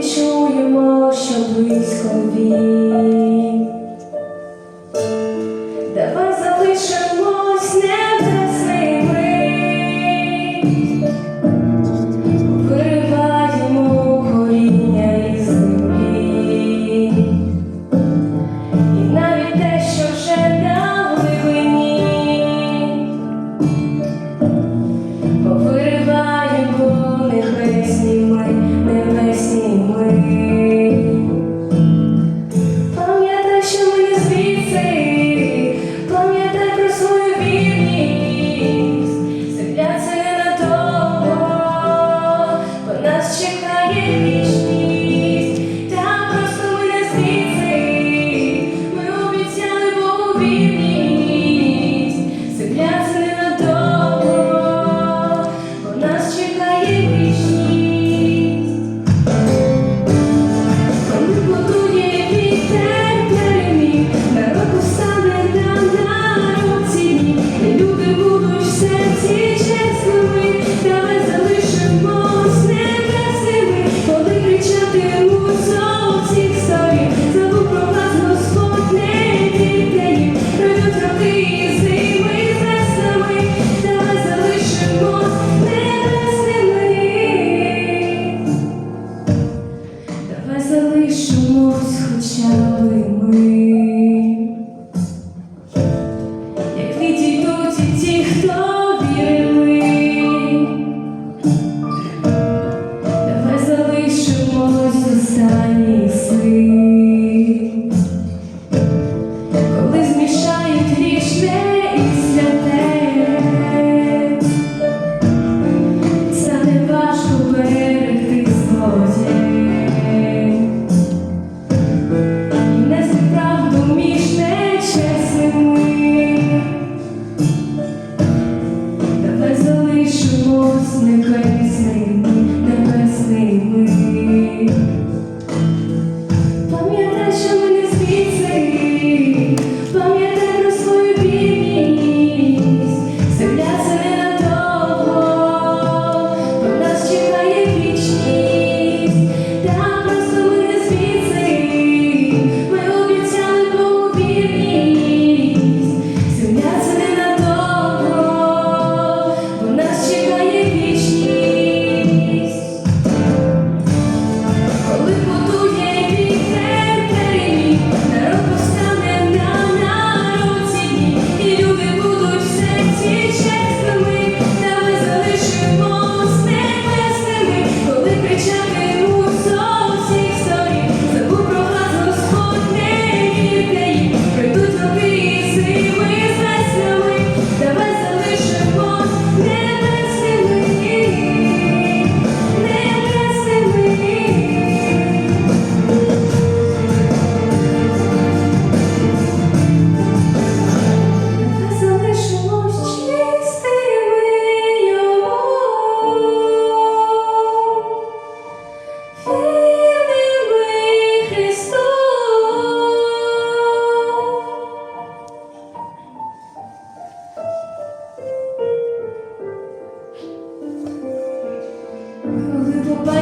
Чуємо що близько він.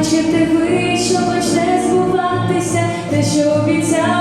Коли ти ви, що почне збуватися, те, що обіцяв